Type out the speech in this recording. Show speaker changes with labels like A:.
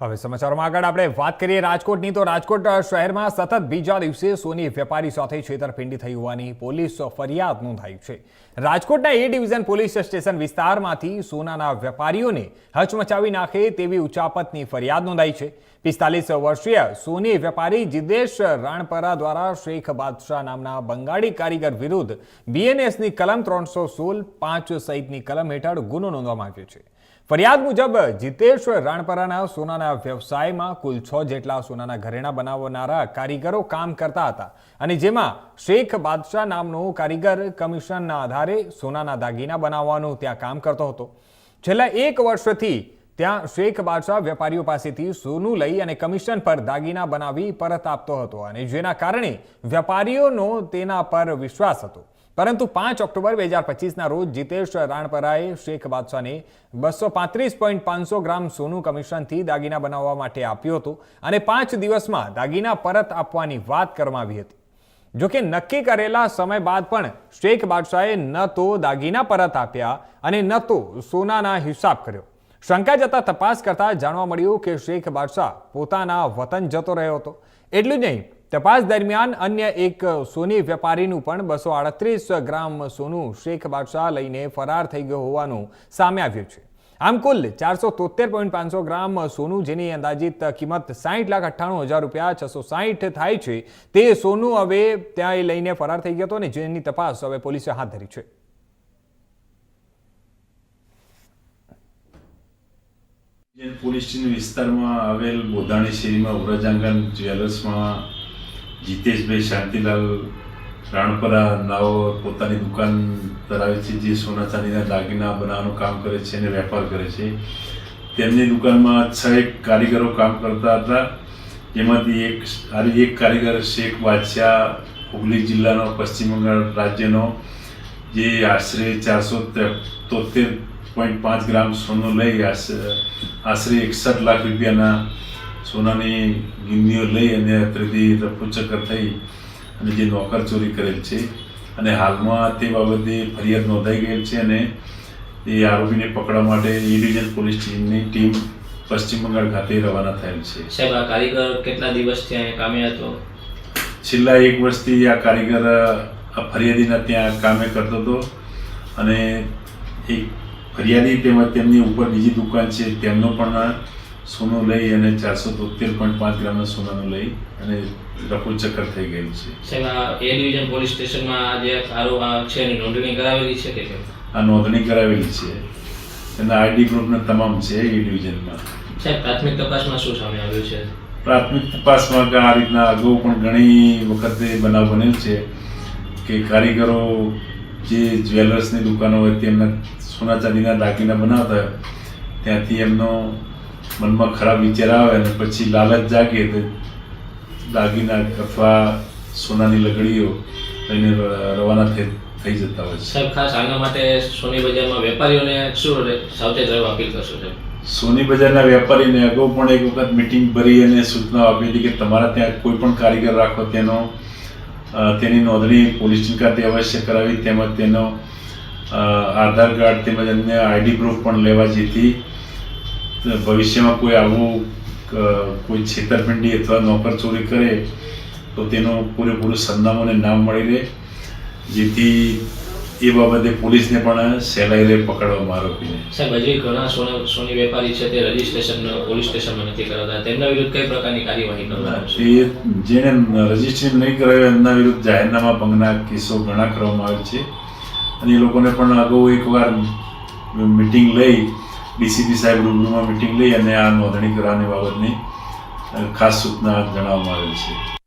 A: હવે સમાચારોમાં આગળ આપણે વાત કરીએ રાજકોટની, તો રાજકોટ શહેરમાં સતત બીજા દિવસે સોની વેપારી સાથે છેતરપિંડી થઈ હોવાની પોલીસ ફરિયાદ નોંધાઈ છે. રાજકોટના એ ડિવિઝન પોલીસ સ્ટેશન વિસ્તારમાંથી સોનાના વેપારીઓને હચમચાવી નાખે તેવી ઉચાપતની ફરિયાદ નોંધાઈ છે. પિસ્તાલીસ વર્ષીય સોની વેપારી જિદેશ રાણપરા દ્વારા શેખ બાદશાહ નામના બંગાળી કારીગર વિરુદ્ધ બીએનએસની કલમ ત્રણસો સોળ, પાંચ સહિતની કલમ હેઠળ ગુનો નોંધવામાં આવ્યો છે. ફરિયાદ મુજબ, જીતેશ રાણપરાના સોનાના વ્યવસાયમાં કુલ છ જેટલા સોનાના ઘરેણા બનાવનારા કારીગરો કામ કરતા હતા અને જેમાં શેખ બાદશાહ નામનો કારીગર કમિશનના આધારે સોનાના દાગીના બનાવવાનું ત્યાં કામ કરતો હતો. છેલ્લા એક વર્ષથી ત્યાં શેખ બાદશાહ વેપારીઓ પાસેથી સોનું લઈ અને કમિશન પર દાગીના બનાવી પરત આપતો હતો અને જેના કારણે વેપારીઓનો તેના પર વિશ્વાસ હતો. પરંતુ પાંચ ઓક્ટોબર બે હજાર પચીસના રોજ જીતેશ રાણપરાએ શેખ બાદશાહને બસો પાંત્રીસ પોઈન્ટ પાંચસો ગ્રામ સોનું કમિશનથી દાગીના બનાવવા માટે આપ્યું હતું અને પાંચ દિવસમાં દાગીના પરત આપવાની વાત કરવામાં આવી હતી. જોકે નક્કી કરેલા સમય બાદ પણ શેખ બાદશાહે ન તો દાગીના પરત આપ્યા અને ન તો સોનાના હિસાબ કર્યો. શંકા જતા તપાસ કરતા જાણવા મળ્યું કે શેખ બાદશાહ પોતાના વતન જતો રહ્યો હતો. એટલું જ નહીં, તપાસ દરમિયાન અન્ય એક સોની વેપારીનું પણ બસો આડત્રીસ ગ્રામ સોનું શેખ બાદશાહ લઈને ફરાર થઈ ગયો હોવાનું સામે આવ્યું છે. આમ કુલ ચારસો તોતેર પોઈન્ટ પાંચસો ગ્રામ સોનું, જેની અંદાજિત કિંમત સાહીઠ લાખ અઠ્ઠાણું હજાર રૂપિયા છસો સાહીઠ થાય છે, તે સોનું હવે ત્યાં લઈને ફરાર થઈ ગયો હતો અને જેની તપાસ હવે પોલીસે હાથ ધરી છે.
B: જૈન પોલીસ સ્ટેશન વિસ્તારમાં આવેલ બોધાણી શેરીમાં ઉરાજાંગન જ્વેલર્સમાં જીતેશભાઈ શાંતિલાલ રાણપરા નાઓ પોતાની દુકાન ધરાવે છે જે સોના ચાંદીના દાગીના બનાવવાનું કામ કરે છે અને વેપાર કરે છે. તેમની દુકાનમાં છ એક કારીગરો કામ કરતા હતા. જેમાંથી એક એક કારીગર શેખ બાદશાહ, હુગલી જિલ્લાનો, પશ્ચિમ બંગાળ રાજ્યનો, જે આશરે ચારસો તોતેર પોઈન્ટ પાંચ ગ્રામ સોનું લઈ આશરે એકસઠ લાખ રૂપિયાના સોનાની ગિન્નીઓ લઈ અને અત્રેથી રફુચક્કર થઈ અને જે નોકર ચોરી કરેલ છે. અને હાલમાં તે બાબતે ફરિયાદ નોંધાઈ ગયેલ છે અને એ આરોપીને પકડવા માટે એ ડિવિઝન પોલીસ ટીમની ટીમ પશ્ચિમ બંગાળ ખાતે રવાના થયેલ છે.
C: સાહેબ આ કારીગર કેટલા દિવસથી અહીંયા કામે હતો?
B: છેલ્લા એક વર્ષથી આ કારીગર આ ફરિયાદીના ત્યાં કામે કરતો હતો અને એક ફરિયાદી તેમજ તેમની ઉપર બીજી દુકાન છે તેમનો પણ સોનું લઈ અને ચારસો તોતેર પોઈન્ટ પાંચ ગ્રામના સોનાનું લઈ અને રફુ ચક્કર થઈ ગયેલું છે.
C: એ ડિવિઝન પોલીસ સ્ટેશનમાં આજે જે આરોપ આ છે એની નોંધણી કરાવેલી છે કે
B: આ નોંધણી કરાવેલી છે. એના આઈડી ગ્રુપના તમામ છે એ ડિવિઝનમાં.
C: સાહેબ પ્રાથમિક તપાસમાં શું સામે આવ્યું છે?
B: પ્રાથમિક તપાસમાં કે આ રીતના અગાઉ પણ ઘણી વખતે બનાવ બનેલ છે કે કારીગરો જે જ્વેલર્સની દુકાનો હોય તેમના સોના ચાંદીના દાગીના બનાવતા ત્યાંથી એમનો મનમાં ખરાબ વિચાર આવે અને પછી લાલચ જાગે તો દાગીના અથવા સોનાની લગડીઓ લઈને રવાના થઈ થઈ જતા હોય છે.
C: સાહેબ ખાસ આના માટે સોની બજારમાં વેપારીઓને શું સાવચેત રહેવા અપીલ કરશો સાહેબ?
B: સોની બજારના વેપારીને અગાઉ પણ એક વખત મિટિંગ ભરી અને સૂચનાઓ આપી હતી કે તમારા ત્યાં કોઈ પણ કારીગર રાખો તેનો તેની નોંધણી પોલીસ સ્ટેશન ખાતે અવશ્ય કરાવી તેમજ તેનો આધાર કાર્ડ તેમજ અન્ય આઈડી પ્રૂફ પણ લેવા જેથી ભવિષ્યમાં કોઈ આવું કોઈ છેતરપિંડી અથવા નોકર ચોરી કરે તો તેનું પૂરેપૂરું સરનામું અને નામ મળી રહે જેથી એ બાબતે પોલીસને પણ સહેલાઈ રહે પકડવામાં આરોપીને.
C: સાહેબ હજી ઘણા સોના સોની વેપારી છે તે રજીસ્ટ્રેશન પોલીસ સ્ટેશનમાં નથી કરાવતા તેમના વિરુદ્ધ કઈ પ્રકારની કાર્યવાહી કરવામાં
B: એ જેને રજીસ્ટ્રેશન નહીં કરાવ્યું એમના વિરુદ્ધ જાહેરનામા ભંગના કેસો ઘણા કરવામાં આવે છે. અને એ લોકોને પણ અગાઉ એકવાર મિટિંગ લઈ ડીસીપી સાહેબ રૂબરૂમાં મિટિંગ લઈ અને આ નોંધણી કરવાની બાબતની ખાસ સૂચના જણાવવામાં આવેલ છે.